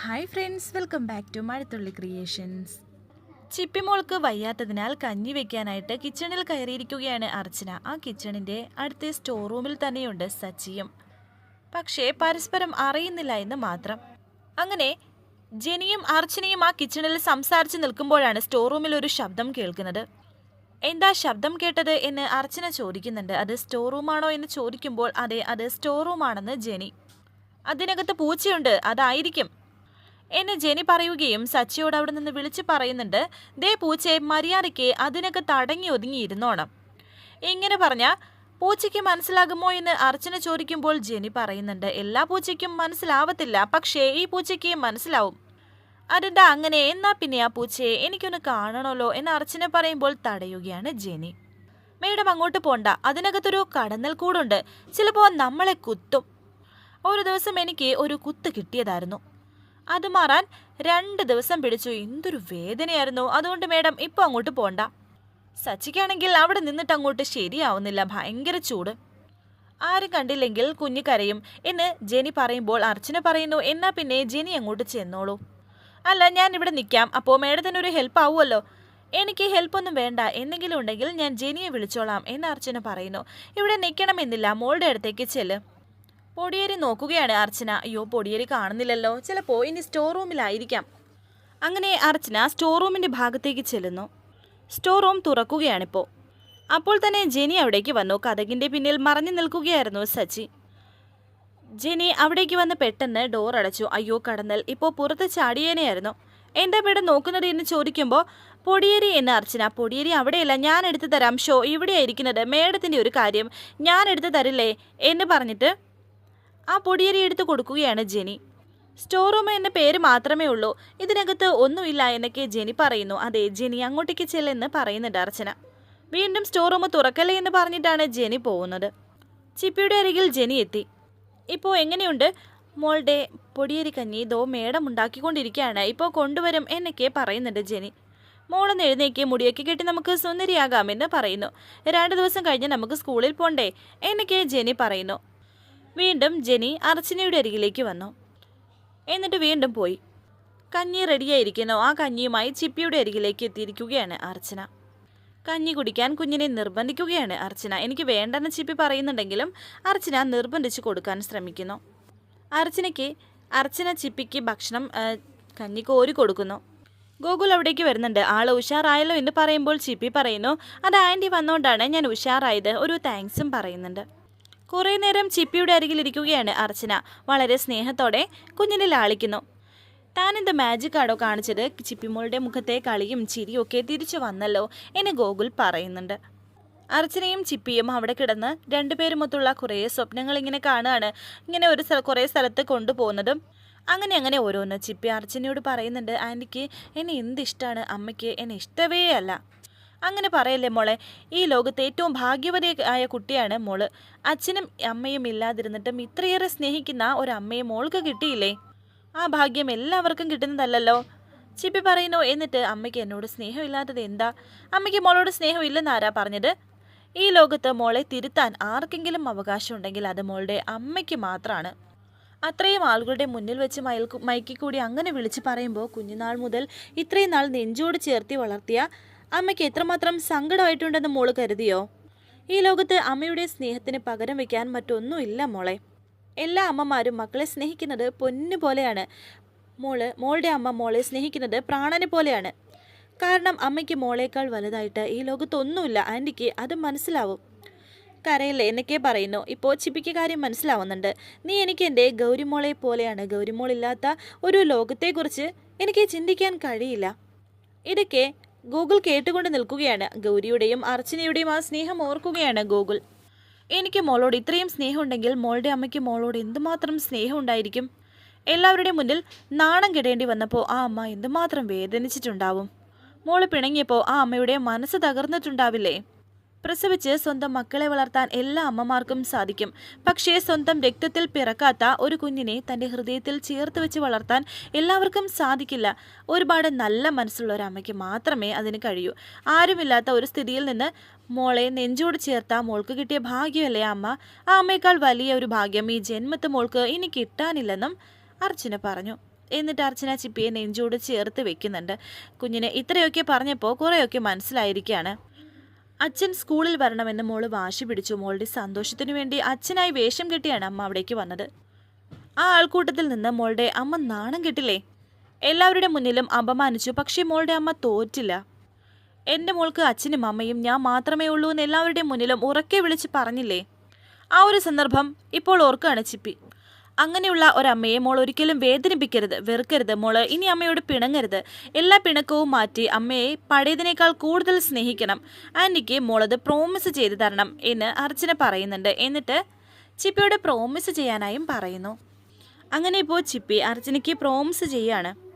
Hi friends welcome back to Mazhathulli creations ചിപ്പിമോൾക്ക് വയ്യാത്തതിനാൽ കഞ്ഞി വെക്കാനായിട്ട് കിച്ചണിൽ കയറിയിരിക്കുകയാണ് അർച്ചന. ആ കിച്ചണിന്റെ അടുത്ത സ്റ്റോർ റൂമിൽ തന്നെയുണ്ട് സച്ചിയും. പക്ഷേ പരസ്പരം അറിയുന്നില്ല എന്ന് മാത്രം. അങ്ങനെ ജെനിയും അർച്ചനയും ആ കിച്ചണിൽ സംസാരിച്ച് നിൽക്കുമ്പോഴാണ് സ്റ്റോർ റൂമിൽ ഒരു ശബ്ദം കേൾക്കുന്നത്. എന്താ ശബ്ദം കേട്ടത് എന്ന് അർച്ചന ചോദിക്കുന്നുണ്ട്. അത് സ്റ്റോർ റൂമാണോ എന്ന് ചോദിക്കുമ്പോൾ അതെ അത് സ്റ്റോർ റൂമാണെന്ന് ജെനി. അതിനകത്ത് പൂച്ചയുണ്ട് അതായിരിക്കും. എന്ന് ജെനി പറയുകയും സച്ചിയോട് അവിടെ നിന്ന് വിളിച്ചു പറയുന്നുണ്ട് ദേ പൂച്ചയെ മര്യാദയ്ക്ക് അതിനൊക്കെ തടങ്ങി ഒതുങ്ങി ഇരുന്നോണം ഇങ്ങനെ പറഞ്ഞ പൂച്ചയ്ക്ക് മനസ്സിലാകുമോ എന്ന് അർച്ചന ചോദിക്കുമ്പോൾ ജെനി പറയുന്നുണ്ട് എല്ലാ പൂച്ചയ്ക്കും മനസ്സിലാവത്തില്ല പക്ഷേ ഈ പൂച്ചയ്ക്ക് മനസ്സിലാവും. അതെന്താ അങ്ങനെ എന്നാ പിന്നെ ആ പൂച്ചയെ? എനിക്കൊന്ന് കാണണമല്ലോ എന്ന് അർച്ചന പറയുമ്പോൾ തടയുകയാണ് ജെനി. മേഡം അങ്ങോട്ട് പോണ്ട അതിനകത്തൊരു കടന്നൽ കൂടുണ്ട് ചിലപ്പോൾ നമ്മളെ കുത്തും. ഒരു ദിവസം എനിക്ക് ഒരു കുത്ത് കിട്ടിയതായിരുന്നു. അത് മാറാൻ രണ്ട് ദിവസം പിടിച്ചു. എന്തൊരു വേദനയായിരുന്നു. അതുകൊണ്ട് മേഡം ഇപ്പോൾ അങ്ങോട്ട് പോണ്ട. സച്ചിക്കാണെങ്കിൽ അവിടെ നിന്നിട്ട് അങ്ങോട്ട് ശരിയാവുന്നില്ല. ഭയങ്കര ചൂട്. ആരും കണ്ടില്ലെങ്കിൽ കുഞ്ഞു കരയും. എന്ന് ജെനി പറയുമ്പോൾ അർച്ചന പറയുന്നു. എന്നാ പിന്നെ ജെനി അങ്ങോട്ട് ചെന്നോളൂ. അല്ല ഞാൻ ഇവിടെ നിൽക്കാം അപ്പോൾ മേഡത്തിന് ഒരു ഹെൽപ്പ് ആവുമല്ലോ. എനിക്ക് ഹെൽപ്പൊന്നും വേണ്ട. എന്തെങ്കിലും ഉണ്ടെങ്കിൽ ഞാൻ ജെനിയെ വിളിച്ചോളാം എന്ന് അർച്ചന പറയുന്നു. ഇവിടെ നിൽക്കണമെന്നില്ല മോളുടെ അടുത്തേക്ക് ചെല്ല്. പൊടിയേരി നോക്കുകയാണ് അർച്ചന. അയ്യോ പൊടിയേരി കാണുന്നില്ലല്ലോ. ചിലപ്പോൾ ഇനി സ്റ്റോർ റൂമിലായിരിക്കാം അങ്ങനെ അർച്ചന സ്റ്റോർ റൂമിന്റെ ഭാഗത്തേക്ക് ചെല്ലുന്നു. സ്റ്റോർ റൂം തുറക്കുകയാണിപ്പോൾ അപ്പോൾ തന്നെ ജെനി അവിടേക്ക് വന്നു. കഥകിന്റെ പിന്നിൽ മറഞ്ഞു നിൽക്കുകയായിരുന്നു സച്ചി. ജെനി അവിടേക്ക് വന്ന് പെട്ടെന്ന് ഡോർ അടച്ചു. അയ്യോ കടന്നൽ. ഇപ്പോൾ പുറത്ത് ചാടിയേനെയായിരുന്നു. എന്താ ഇവിടെ നോക്കുന്നത് എന്ന് ചോദിക്കുമ്പോൾ പൊടിയേരി എന്ന് അർച്ചന. പൊടിയേരി അവിടെയല്ല. ഞാൻ എടുത്തു തരാം. ഷോ ഇവിടെയായിരിക്കുന്നത് മേഡത്തിന്റെ ഒരു കാര്യം ഞാൻ എടുത്തു തരില്ലേ? എന്ന് പറഞ്ഞിട്ട് ആ പൊടിയരി എടുത്ത് കൊടുക്കുകയാണ് ജെനി. സ്റ്റോർ റൂം എന്ന പേര് മാത്രമേ ഉള്ളൂ. ഇതിനകത്ത് ഒന്നുമില്ല എന്നൊക്കെ ജെനി പറയുന്നു. അതെ ജെനി അങ്ങോട്ടേക്ക് ചെല്ലെന്ന് പറയുന്നുണ്ട് അർച്ചന. വീണ്ടും സ്റ്റോർ റൂം തുറക്കല്ലേ എന്ന് പറഞ്ഞിട്ടാണ് ജെനി പോകുന്നത്. ചിപ്പിയുടെ അരികിൽ ജെനി എത്തി. ഇപ്പോൾ എങ്ങനെയുണ്ട്? മോളുടെ പൊടിയരി കഞ്ഞി ദോ മേടം ഉണ്ടാക്കിക്കൊണ്ടിരിക്കുകയാണ്. ഇപ്പോൾ കൊണ്ടുവരും എന്നൊക്കെ പറയുന്നുണ്ട് ജെനി. മോളൊന്ന് എഴുന്നേക്ക് മുടിയൊക്കെ കെട്ടി നമുക്ക് സുന്ദരിയാകാമെന്ന് പറയുന്നു. രണ്ട് ദിവസം കഴിഞ്ഞ് നമുക്ക് സ്കൂളിൽ പോണ്ടേ എന്നൊക്കെ ജെനി പറയുന്നു. വീണ്ടും ജെനി അർച്ചനയുടെ അരികിലേക്ക് വന്നു. എന്നിട്ട് വീണ്ടും പോയി. കഞ്ഞി റെഡിയായിരിക്കുന്നു. ആ കഞ്ഞിയുമായി ചിപ്പിയുടെ അരികിലേക്ക് എത്തിയിരിക്കുകയാണ് അർച്ചന. കഞ്ഞി കുടിക്കാൻ കുഞ്ഞിനെ നിർബന്ധിക്കുകയാണ് അർച്ചന. എനിക്ക് വേണ്ടെന്ന് ചിപ്പി പറയുന്നുണ്ടെങ്കിലും അർച്ചന നിർബന്ധിച്ച് കൊടുക്കാൻ ശ്രമിക്കുന്നു. അർച്ചനയ്ക്ക് അർച്ചന ചിപ്പിക്ക് ഭക്ഷണം കഞ്ഞി കോരി കൊടുക്കുന്നു. ഗോകുൽ അവിടേക്ക് വരുന്നുണ്ട്. ആൾ ഉഷാറായല്ലോ എന്ന് പറയുമ്പോൾ ചിപ്പി പറയുന്നു അത് ആന്റി വന്നുകൊണ്ടാണ് ഞാൻ ഉഷാറായത്. ഒരു താങ്ക്സും പറയുന്നുണ്ട്. കുറേ നേരം ചിപ്പിയുടെ അരികിലിരിക്കുകയാണ് അർച്ചന. വളരെ സ്നേഹത്തോടെ കുഞ്ഞിനെ ലാളിക്കുന്നു. താനെന്ത് മാജിക് ആടോ കാണിച്ചത്? ചിപ്പിമോളുടെ മുഖത്തെ കളിയും ചിരിയും ഒക്കെ തിരിച്ചു വന്നല്ലോ എന്ന് ഗോകുൽ പറയുന്നുണ്ട്. അർച്ചനയും ചിപ്പിയും അവിടെ കിടന്ന് രണ്ടുപേരുമൊത്തുള്ള കുറേ സ്വപ്നങ്ങൾ ഇങ്ങനെ കാണുകയാണ്. ഇങ്ങനെ ഒരു സ്ഥല കുറേ സ്ഥലത്ത് കൊണ്ടുപോകുന്നതും അങ്ങനെ അങ്ങനെ ഓരോന്ന് ചിപ്പി അർച്ചനയോട് പറയുന്നുണ്ട് ആന്റിക്ക് എന്നെ എന്തിഷ്ടമാണ് അമ്മയ്ക്ക് എന്നെ ഇഷ്ടവേ അല്ല. അങ്ങനെ പറയല്ലേ മോളെ? ഈ ലോകത്തെ ഏറ്റവും ഭാഗ്യവതിയായ കുട്ടിയാണ് മോൾ. അച്ഛനും അമ്മയും ഇല്ലാതിരുന്നിട്ടും ഇത്രയേറെ സ്നേഹിക്കുന്ന ഒരു അമ്മയെ മോൾക്ക് കിട്ടിയില്ലേ? ആ ഭാഗ്യം എല്ലാവർക്കും കിട്ടുന്നതല്ലല്ലോ. ചിപ്പി പറയുന്നു എന്നിട്ട് അമ്മയ്ക്ക് എന്നോട് സ്നേഹമില്ലാത്തത് എന്താ? അമ്മയ്ക്ക് മോളോട് സ്നേഹമില്ലെന്ന് ആരാ പറഞ്ഞത്? ഈ ലോകത്ത് മോളെ തിരുത്താൻ ആർക്കെങ്കിലും അവകാശമുണ്ടെങ്കിൽ അത് മോളുടെ അമ്മയ്ക്ക് മാത്രമാണ് അത്രയും ആളുകളുടെ മുന്നിൽ വെച്ച് മയൽക്കു മയക്കിക്കൂടി അങ്ങനെ വിളിച്ച് പറയുമ്പോൾ കുഞ്ഞുനാൾ മുതൽ ഇത്രയും നാൾ നെഞ്ചോട് ചേർത്തി വളർത്തിയ അമ്മയ്ക്ക് എത്രമാത്രം സങ്കടമായിട്ടുണ്ടെന്ന് മോൾ കരുതിയോ? ഈ ലോകത്ത് അമ്മയുടെ സ്നേഹത്തിന് പകരം വെക്കാൻ മറ്റൊന്നുമില്ല മോളെ. എല്ലാ അമ്മമാരും മക്കളെ സ്നേഹിക്കുന്നത് പൊന്നു പോലെയാണ്. മോൾ മോളുടെ അമ്മ മോളെ സ്നേഹിക്കുന്നത് പ്രാണനെ പോലെയാണ്. കാരണം അമ്മയ്ക്ക് മോളേക്കാൾ വലുതായിട്ട് ഈ ലോകത്തൊന്നുമില്ല. ആന്റിക്ക് അത് മനസ്സിലാവും. കരയല്ലേ? എന്നൊക്കെ പറയുന്നു. ഇപ്പോൾ ചിപ്പിക്ക് കാര്യം മനസ്സിലാവുന്നുണ്ട്. നീ എനിക്ക് എന്റെ ഗൗരിമോളെ പോലെയാണ്. ഗൗരിമോളില്ലാത്ത ഒരു ലോകത്തെക്കുറിച്ച് എനിക്ക് ചിന്തിക്കാൻ കഴിയില്ല. ഇതൊക്കെ ഗൂഗിൾ കേട്ടുകൊണ്ട് നിൽക്കുകയാണ്. ഗൗരിയുടെയും അർച്ചനയുടെയും ആ സ്നേഹം ഓർക്കുകയാണ് ഗൂഗിൾ. എനിക്ക് മോളോട് ഇത്രയും സ്നേഹമുണ്ടെങ്കിൽ മോളുടെ അമ്മയ്ക്ക് മോളോട് എന്തുമാത്രം സ്നേഹം ഉണ്ടായിരിക്കും എല്ലാവരുടെയും മുന്നിൽ നാണം കെടേണ്ടി വന്നപ്പോൾ ആ അമ്മ എന്തുമാത്രം വേദനിച്ചിട്ടുണ്ടാവും? മോൾ പിണങ്ങിയപ്പോൾ ആ അമ്മയുടെ മനസ്സ് തകർന്നിട്ടുണ്ടാവില്ലേ? പ്രസവിച്ച് സ്വന്തം മക്കളെ വളർത്താൻ എല്ലാ അമ്മമാർക്കും സാധിക്കും. പക്ഷേ സ്വന്തം രക്തത്തിൽ പിറക്കാത്ത ഒരു കുഞ്ഞിനെ തന്റെ ഹൃദയത്തിൽ ചേർത്ത് വെച്ച് വളർത്താൻ എല്ലാവർക്കും സാധിക്കില്ല. ഒരുപാട് നല്ല മനസ്സുള്ള ഒരു അമ്മയ്ക്ക് മാത്രമേ അതിന് കഴിയൂ. ആരുമില്ലാത്ത ഒരു സ്ഥിതിയിൽ നിന്ന് മോളെ നെഞ്ചോട് ചേർത്ത മോൾക്ക് കിട്ടിയ ഭാഗ്യമല്ലേ അമ്മ? ആ അമ്മയേക്കാൾ വലിയ ഒരു ഭാഗ്യം ഈ ജന്മത്ത് മോൾക്ക് ഇനി കിട്ടാനില്ലെന്നും അർച്ചന പറഞ്ഞു. എന്നിട്ട് അർച്ചന ചിപ്പിയെ നെഞ്ചോട് ചേർത്ത് വെക്കുന്നുണ്ട്. കുഞ്ഞിനെ ഇത്രയൊക്കെ പറഞ്ഞപ്പോൾ കുറേയൊക്കെ മനസ്സിലായിരിക്കുകയാണ്. അച്ഛൻ സ്കൂളിൽ വരണമെന്ന് മോൾ വാശി പിടിച്ചു. മോളുടെ സന്തോഷത്തിനു വേണ്ടി അച്ഛനായി വേഷം കെട്ടിയാണ് അമ്മ അവിടേക്ക് വന്നത്. ആ ആൾക്കൂട്ടത്തിൽ നിന്ന് മോളുടെ അമ്മ നാണം കെട്ടില്ലേ? എല്ലാവരുടെ മുന്നിലും അപമാനിച്ചു. പക്ഷേ മോളുടെ അമ്മ തോറ്റില്ല. എന്റെ മോൾക്ക് അച്ഛനും അമ്മയും ഞാൻ മാത്രമേ ഉള്ളൂ എന്ന് എല്ലാവരുടെയും മുന്നിലും ഉറക്കെ വിളിച്ച് പറഞ്ഞില്ലേ? ആ ഒരു സന്ദർഭം ഇപ്പോൾ ഓർക്കുകയാണ് ചിപ്പി. അങ്ങനെയുള്ള ഒരമ്മയെ മോൾ ഒരിക്കലും വേദനിപ്പിക്കരുത് വെറുക്കരുത്. മോൾ ഇനി അമ്മയോട് പിണങ്ങരുത്. എല്ലാ പിണക്കവും മാറ്റി അമ്മയെ പഴയതിനേക്കാൾ കൂടുതൽ സ്നേഹിക്കണം. ആന്റിക്ക് മോളത് പ്രോമിസ് ചെയ്തു തരണം എന്ന് അർച്ചന പറയുന്നുണ്ട്. എന്നിട്ട് ചിപ്പിയോട് പ്രോമിസ് ചെയ്യാനായും പറയുന്നു. അങ്ങനെ ഇപ്പോൾ ചിപ്പി അർച്ചനയ്ക്ക് പ്രോമിസ് ചെയ്യാണ്.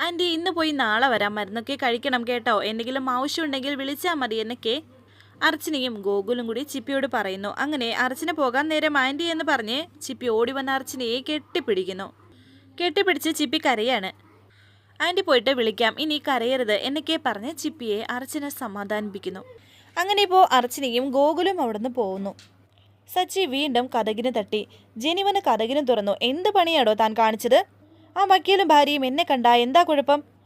ആന്റി ഇന്ന് പോയി നാളെ വരാം. മരുന്നൊക്കെ കഴിക്കണം കേട്ടോ. എന്തെങ്കിലും ആവശ്യമുണ്ടെങ്കിൽ വിളിച്ചാൽ മതി എന്നൊക്കെ അർച്ചനയും ഗോകുലും കൂടി ചിപ്പിയോട് പറയുന്നു അങ്ങനെ അർച്ചന പോകാൻ നേരം ആന്റി എന്ന് പറഞ്ഞ് ചിപ്പി ഓടി വന്ന അർച്ചനയെ കെട്ടിപ്പിടിക്കുന്നു. കെട്ടിപ്പിടിച്ച് ചിപ്പി കരയാണ്. ആന്റി പോയിട്ട് വിളിക്കാം ഇനി കരയരുത് എന്നൊക്കെ പറഞ്ഞ് ചിപ്പിയെ അർച്ചന സമാധാനിപ്പിക്കുന്നു. അങ്ങനെ ഇപ്പോൾ അർച്ചനയും ഗോകുലും അവിടുന്ന് പോകുന്നു. സച്ചി വീണ്ടും കഥകിന് തട്ടി. ജനിവന് കഥകിന് തുറന്നു. എന്ത് പണിയാടോ താൻ കാണിച്ചത്? ആ വക്കീലും ഭാര്യയും എന്നെ കണ്ട എന്താ കുഴപ്പം?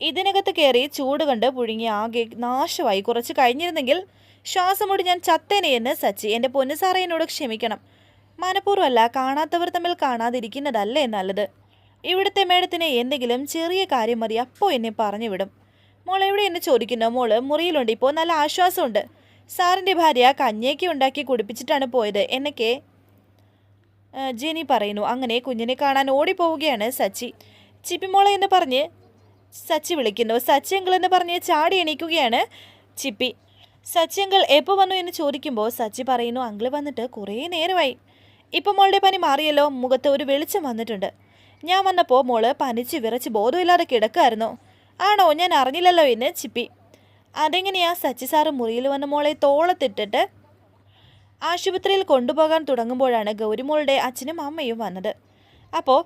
ഇതിനകത്ത് കയറി ചൂട് കണ്ട് പുഴുങ്ങി ആകെ നാശമായി. കുറച്ച് കഴിഞ്ഞിരുന്നെങ്കിൽ ശ്വാസം മുടി ഞാൻ ചത്തേനെ എന്ന് സച്ചി എന്റെ പൊന്നുസാറയനോട് ക്ഷമിക്കണം. മനഃപൂർവമല്ല കാണാത്തവർ തമ്മിൽ കാണാതിരിക്കുന്നതല്ലേ നല്ലത്. ഇവിടുത്തെ മേഡത്തിന് എന്തെങ്കിലും ചെറിയ കാര്യം മതി അപ്പോൾ എന്നെ പറഞ്ഞു വിടും. മോൾ എവിടെ എന്നെ ചോദിക്കുന്നു? മോൾ മുറിയിലുണ്ട്. ഇപ്പോൾ നല്ല ആശ്വാസമുണ്ട്. സാറിന്റെ ഭാര്യ കഞ്ഞേക്ക് ഉണ്ടാക്കി കുടിപ്പിച്ചിട്ടാണ് പോയത്. എന്നൊക്കെ ജെനി പറയുന്നു. അങ്ങനെ കുഞ്ഞിനെ കാണാൻ ഓടിപ്പോവുകയാണ് സച്ചി. ചിപ്പിമോളെ എന്ന് പറഞ്ഞ് സച്ചി വിളിക്കുന്നു. സച്ചിയങ്കിൾ എന്ന് പറഞ്ഞ് ചാടി എണീക്കുകയാണ് ചിപ്പി. സച്ചിയങ്കിൾ എപ്പോൾ വന്നു എന്ന് ചോദിക്കുമ്പോൾ സച്ചി പറയുന്നു അങ്കിൾ വന്നിട്ട് കുറേ നേരമായി. ഇപ്പം മോളുടെ പനി മാറിയല്ലോ മുഖത്ത് ഒരു വെളിച്ചം വന്നിട്ടുണ്ട്. ഞാൻ വന്നപ്പോൾ മോൾ പനിച്ച് വിറച്ച് ബോധമില്ലാതെ കിടക്കുമായിരുന്നു ആണോ ഞാൻ അറിഞ്ഞില്ലല്ലോ എന്ന് ചിപ്പി. അതെങ്ങനെയാ? സച്ചി സാറ് മുറിയിൽ വന്ന മോളെ തോളത്തിട്ടിട്ട് ആശുപത്രിയിൽ കൊണ്ടുപോകാൻ തുടങ്ങുമ്പോഴാണ് ഗൗരിമോളുടെ അച്ഛനും അമ്മയും വന്നത്. അപ്പോൾ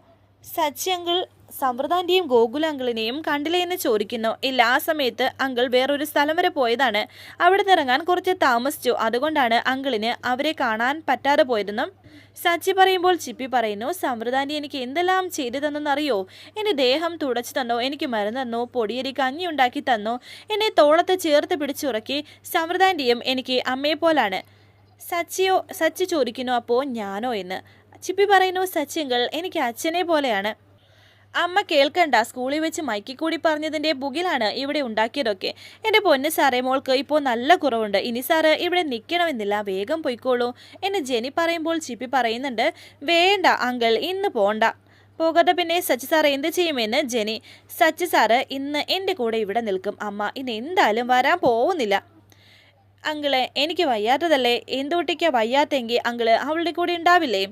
സച്ചി അങ്കിൾ സമ്പ്രദാന്റെയും ഗോകുല അങ്കിളിനെയും കണ്ടില്ലേ എന്ന് ചോദിക്കുന്നു. ഇല്ല ആ സമയത്ത് അങ്കിൾ വേറൊരു സ്ഥലം വരെ പോയതാണ്. അവിടെ ഇറങ്ങാൻ കുറച്ച് താമസിച്ചു. അതുകൊണ്ടാണ് അങ്കിളിന് അവരെ കാണാൻ പറ്റാതെ പോയതെന്നും സച്ചി പറയുമ്പോൾ ചിപ്പി പറയുന്നു സമൃദ്ധാന്റി എനിക്ക് എന്തെല്ലാം ചെയ്തു തന്നെന്നറിയോ? എന്റെ ദേഹം തുടച്ചു തന്നോ? എനിക്ക് മരുന്ന് തന്നോ? പൊടിയരി കഞ്ഞി ഉണ്ടാക്കി തന്നോ? എന്നെ തോളത്ത് ചേർത്ത് പിടിച്ചുറക്കി സമൃദ്ധാന്റിയും എനിക്ക് അമ്മയെ പോലാണ്. സച്ചിയോ സച്ചി ചോദിക്കുന്നു അപ്പോൾ ഞാനോ? എന്ന്. ചിപ്പി പറയുന്നു സച്ചിങ്കൾ എനിക്ക് അച്ഛനെ പോലെയാണ്. അമ്മ കേൾക്കണ്ട. സ്കൂളിൽ വെച്ച് മൈക്കി കൂടി പറഞ്ഞതിന്റെ ബുകിലാണ് ഇവിടെ ഉണ്ടാക്കിയതൊക്കെ. എന്റെ പൊന്ന് സാറേ മോൾക്ക് ഇപ്പോൾ നല്ല കുറവുണ്ട്. ഇനി സാറ് ഇവിടെ നിൽക്കണമെന്നില്ല. വേഗം പൊയ്ക്കോളൂ. എന്ന് ജെനി പറയുമ്പോൾ ചിപ്പി പറയുന്നുണ്ട്. വേണ്ട അങ്കിൾ ഇന്ന് പോണ്ട. പോകാതെ പിന്നെ സച്ചി സാറ് എന്ത് ചെയ്യുമെന്ന് ജെനി. സച്ചി സാറ് ഇന്ന് എന്റെ കൂടെ ഇവിടെ നിൽക്കും. അമ്മ ഇന്ന് എന്തായാലും വരാൻ പോകുന്നില്ല. അങ്കിളെ എനിക്ക് വയ്യാത്തതല്ലേ? എന്തുകൊട്ടിക്കാ വയ്യാത്തെങ്കിൽ അങ്കിൾ അവളുടെ കൂടെ ഉണ്ടാവില്ലേ?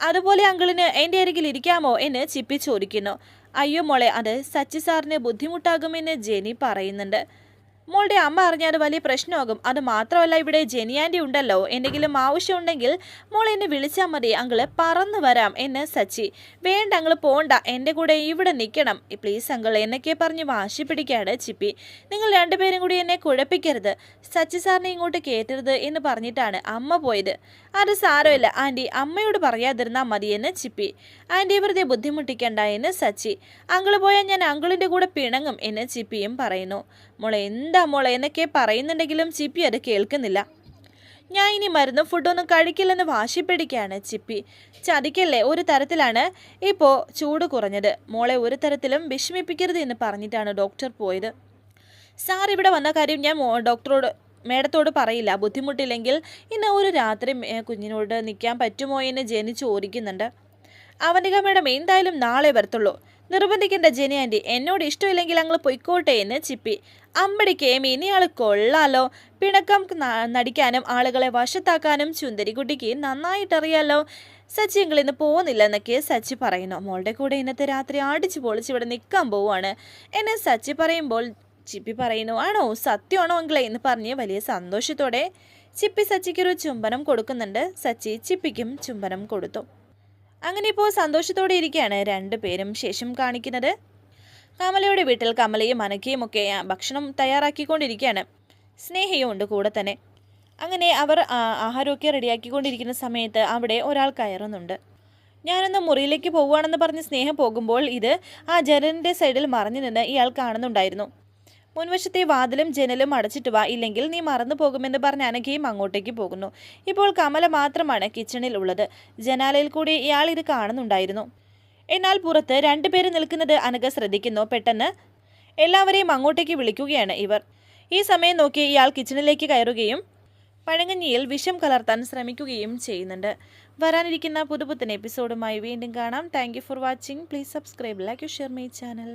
അതുപോലെ അങ്കിളിന് എന്റെ അരികിൽ ഇരിക്കാമോ എന്ന് ചിപ്പി ചോദിക്കുന്നു. അയ്യോ മോളെ അത് സച്ചി സാറിന് ബുദ്ധിമുട്ടാകുമെന്ന് ജെനി പറയുന്നുണ്ട്. മോളുടെ അമ്മ അറിഞ്ഞാൽ വലിയ പ്രശ്നമാകും. അത് മാത്രമല്ല ഇവിടെ ജെനിയാന്റെ ഉണ്ടല്ലോ. എന്തെങ്കിലും ആവശ്യമുണ്ടെങ്കിൽ മോൾ എന്നെ വിളിച്ചാൽ മതി. അങ്കിൾ പറന്നു വരാം എന്ന് സച്ചി. വേണ്ട അങ്കിൾ പോണ്ട. എന്റെ കൂടെ ഇവിടെ നിൽക്കണം. പ്ലീസ് അങ്കിൾ എന്നൊക്കെ പറഞ്ഞ് വാശി പിടിക്കാണ് ചിപ്പി. നിങ്ങൾ രണ്ടുപേരും കൂടി എന്നെ കുഴപ്പിക്കരുത്. സച്ചി സാറിനെ ഇങ്ങോട്ട് കയറ്റരുത് എന്ന് പറഞ്ഞിട്ടാണ് അമ്മ പോയത്. അത് സാരമില്ല. ആന്റി അമ്മയോട് പറയാതിരുന്നാൽ മതിയെന്ന് ചിപ്പി. ആന്റി വെറുതെ ബുദ്ധിമുട്ടിക്കണ്ട എന്ന് സച്ചി. അങ്കിൾ പോയാൽ ഞാൻ അങ്കിളിന്റെ കൂടെ പിണങ്ങും എന്ന് ചിപ്പിയും പറയുന്നു. മോളെ എന്താ മോളെ എന്നൊക്കെ പറയുന്നുണ്ടെങ്കിലും ചിപ്പി അത് കേൾക്കുന്നില്ല. ഞാൻ ഇനി മരുന്നും ഫുഡൊന്നും കഴിക്കില്ലെന്ന് വാശി പിടിക്കുകയാണ് ചിപ്പി. ചതിക്കല്ലേ ഒരു തരത്തിലാണ് ഇപ്പോൾ ചൂട് കുറഞ്ഞത്. മോളെ ഒരു തരത്തിലും വിഷമിപ്പിക്കരുത് എന്ന് പറഞ്ഞിട്ടാണ് ഡോക്ടർ പോയത്. സാർ ഇവിടെ വന്ന കാര്യം ഞാൻ ഡോക്ടറോട് മേഡത്തോട് പറയില്ല. ബുദ്ധിമുട്ടില്ലെങ്കിൽ ഇന്ന് ഒരു രാത്രി കുഞ്ഞിനോട് നിൽക്കാൻ പറ്റുമോ എന്ന് ജനിച്ചു ചോദിക്കുന്നുണ്ട് അവനിക മേഡം എന്തായാലും നാളെ വരത്തുള്ളൂ. നിർബന്ധിക്കേണ്ട ജെനി എന്നോട് ഇഷ്ടമില്ലെങ്കിൽ അങ്ങൾ പൊയ്ക്കോട്ടെ എന്ന് ചിപ്പി. അമ്പടി കേമി ഇനി ആൾ കൊള്ളാലോ. പിണക്കം നടിക്കാനും ആളുകളെ വശത്താക്കാനും ചുന്ദരിക്കുട്ടിക്ക് നന്നായിട്ടറിയാലോ. സച്ചി ഞങ്ങൾ ഇന്ന് പോകുന്നില്ല എന്നൊക്കെ സച്ചി പറയുന്നു. മോളുടെ കൂടെ ഇന്നത്തെ രാത്രി അടിച്ചു പൊളിച്ച് ഇവിടെ നിൽക്കാൻ പോവുകയാണ്. എന്നെ സച്ചി പറയുമ്പോൾ ചിപ്പി പറയുന്നു ആണോ? സത്യമാണോ അങ്കിളെ? എന്ന് പറഞ്ഞ് വലിയ സന്തോഷത്തോടെ ചിപ്പി സച്ചിക്കൊരു ചുംബനം കൊടുക്കുന്നുണ്ട്. സച്ചി ചിപ്പിക്കും ചുംബനം കൊടുത്തു. അങ്ങനെ ഇപ്പോൾ സന്തോഷത്തോടെ ഇരിക്കുകയാണ് രണ്ടുപേരും ശേഷം കാണിക്കുന്നത്. കമലയുടെ വീട്ടിൽ കമലയും അനക്കയും ഒക്കെ ഭക്ഷണം തയ്യാറാക്കിക്കൊണ്ടിരിക്കുകയാണ്. സ്നേഹയും ഉണ്ട് കൂടെ തന്നെ. അങ്ങനെ അവർ ആഹാരമൊക്കെ റെഡിയാക്കിക്കൊണ്ടിരിക്കുന്ന സമയത്ത് അവിടെ ഒരാൾ കയറുന്നുണ്ട്. ഞാനൊന്ന് മുറിയിലേക്ക് പോവുകയാണെന്ന് പറഞ്ഞ് സ്നേഹം പോകുമ്പോൾ ഇത് ആ ജനലിന്റെ സൈഡിൽ മറഞ്ഞു നിന്ന് ഇയാൾ കാണുന്നുണ്ടായിരുന്നു. മുൻവശത്തെ വാതിലും ജനലും അടച്ചിട്ട് വാ ഇല്ലെങ്കിൽ നീ മറന്നു പോകുമെന്ന് പറഞ്ഞ് അനഘയും അങ്ങോട്ടേക്ക് പോകുന്നു. ഇപ്പോൾ കമല മാത്രമാണ് കിച്ചണിൽ ഉള്ളത്. ജനാലയിൽ കൂടി ഇയാൾ ഇത് കാണുന്നുണ്ടായിരുന്നു. എന്നാൽ പുറത്ത് രണ്ടുപേര് നിൽക്കുന്നത് അനഘ ശ്രദ്ധിക്കുന്നു. പെട്ടെന്ന് എല്ലാവരെയും അങ്ങോട്ടേക്ക് വിളിക്കുകയാണ് ഇവർ. ഈ സമയം നോക്കി ഇയാൾ കിച്ചണിലേക്ക് കയറുകയും പഴങ്ങഞ്ഞിയിൽ വിഷം കലർത്താൻ ശ്രമിക്കുകയും ചെയ്യുന്നുണ്ട്. വരാനിരിക്കുന്ന പുതുപുത്തൻ എപ്പിസോഡുമായി വീണ്ടും കാണാം. Thank for watching please subscribe like you share my channel